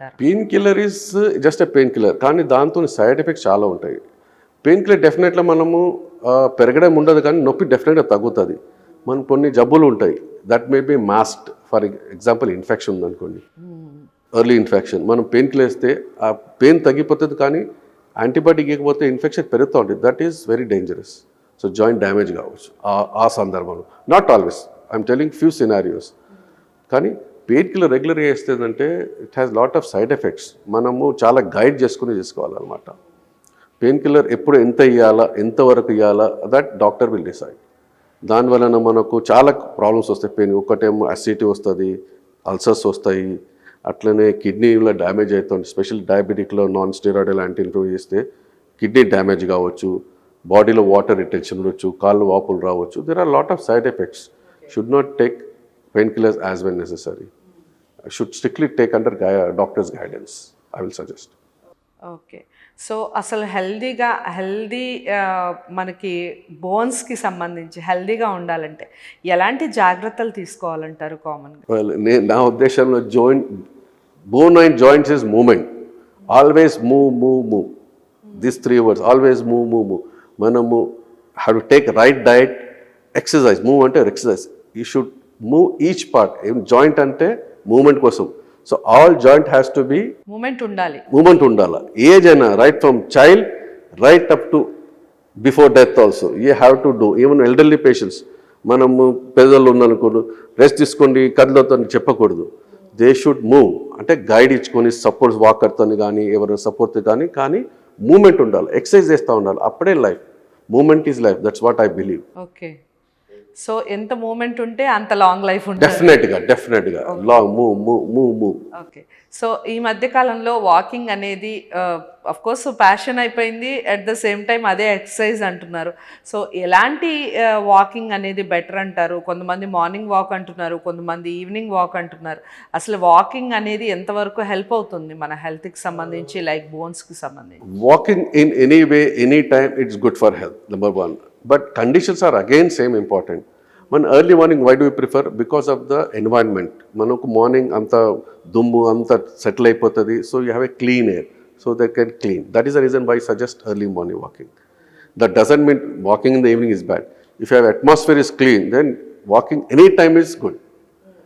Painkiller is just a painkiller కానీ దాంతో side effects చాలా ఉంటాయి. పెయిన్ కిల్లర్ డెఫినెట్గా మనము పెరగడం ఉండదు కానీ నొప్పి డెఫినెట్గా తగ్గుతుంది. మనం కొన్ని జబ్బులు ఉంటాయి. That may be masked for example infection ఉందనుకోండి. ఎర్లీ ఇన్ఫెక్షన్ మనం పెయిన్ కిల్లర్ వేస్తే ఆ పెయిన్ తగ్గిపోతుంది కానీ యాంటీబయాటిక్ ఇవ్వకపోతే ఇన్ఫెక్షన్ పెరుగుతూ ఉంటుంది. That is very dangerous so joint damage కావచ్చు. ఆ- ఆ సందర్భంలో. Not always I'm telling few scenarios కానీ పెయిన్ కిల్లర్ రెగ్యులర్గా వేస్తుందంటే it has lot of side effects మనము చాలా గైడ్ చేసుకుని చేసుకోవాలన్నమాట. పెయిన్ కిల్లర్ ఎప్పుడు ఎంత ఇవ్వాలా ఎంతవరకు ఇవ్వాలా దట్ డాక్టర్ విల్ డిసైడ్ దాని వలన మనకు చాలా ప్రాబ్లమ్స్ వస్తాయి. పెయిన్ ఒకటేమో అసిడిటీ వస్తుంది అల్సర్స్ వస్తాయి. అట్లనే కిడ్నీలో డ్యామేజ్ అవుతుంది స్పెషల్ డయాబెటిక్లో నాన్ స్టెరాయిడ్ లాంటి ఇంప్రూవ్ చేస్తే కిడ్నీ డ్యామేజ్ కావచ్చు. బాడీలో వాటర్ రిటెన్షన్ ఉండొచ్చు కాళ్ళు వాపులు రావచ్చు. There are lot of side effects should not take painkillers as when necessary should strictly take under doctors guidance I will suggest okay so అసలు హెల్దీగా హెల్దీ మనకి బోన్స్కి సంబంధించి హెల్దీగా ఉండాలంటే ఎలాంటి జాగ్రత్తలు తీసుకోవాలంటారు కామన్గా? నా ఉద్దేశంలో joint bone and joints is movement. Always move move move this three words always move move move మనము have to take right diet exercise move అంటే exercise you should move each part ఏం జాయింట్ అంటే moment కోసం. So all joint has to be movement ఉండాలి. Moment ఉండాలి. Age అయినా right from child right up to before death also. You have to do. Even elderly patients మనము పెద్దలు ఉందనుకోండి rest తీసుకోండి కదిలోతో చెప్పకూడదు. దే షుడ్ మూవ్ అంటే గైడ్ ఇచ్చుకొని సపోర్ట్ వాకర్తో కానీ ఎవరు సపోర్ట్ కానీ కానీ మూమెంట్ ఉండాలి. ఎక్సర్సైజ్ చేస్తూ ఉండాలి. అప్పుడే life movement is life that's what I believe okay so ఎంత మూమెంట్ ఉంటే అంత లాంగ్ లైఫ్ ఉంటుంది. డెఫినెట్గా డెఫినెట్గా long move move move move okay so ఈ మధ్య కాలంలో వాకింగ్ అనేది అఫ్ కోర్స్ ప్యాషన్ అయిపోయింది. అట్ ద సేమ్ టైం అదే ఎక్సర్సైజ్ అంటున్నారు. సో ఎలాంటి వాకింగ్ అనేది బెటర్ అంటారు? కొంతమంది మార్నింగ్ వాక్ అంటున్నారు కొంతమంది ఈవినింగ్ వాక్ అంటున్నారు. అసలు వాకింగ్ అనేది ఎంతవరకు హెల్ప్ అవుతుంది మన హెల్త్కి సంబంధించి లైక్ బోన్స్కి సంబంధించి? Walking in any way anytime it's good for health number one. But conditions are again same important మన early morning why do prefer because of the environment మనకు మార్నింగ్ అంత దుమ్ము అంత సెటిల్ అయిపోతుంది so you have a clean air so that can clean that is the reason why suggest early morning walking that doesn't mean walking in the evening is bad if have atmosphere is clean then walking any time is good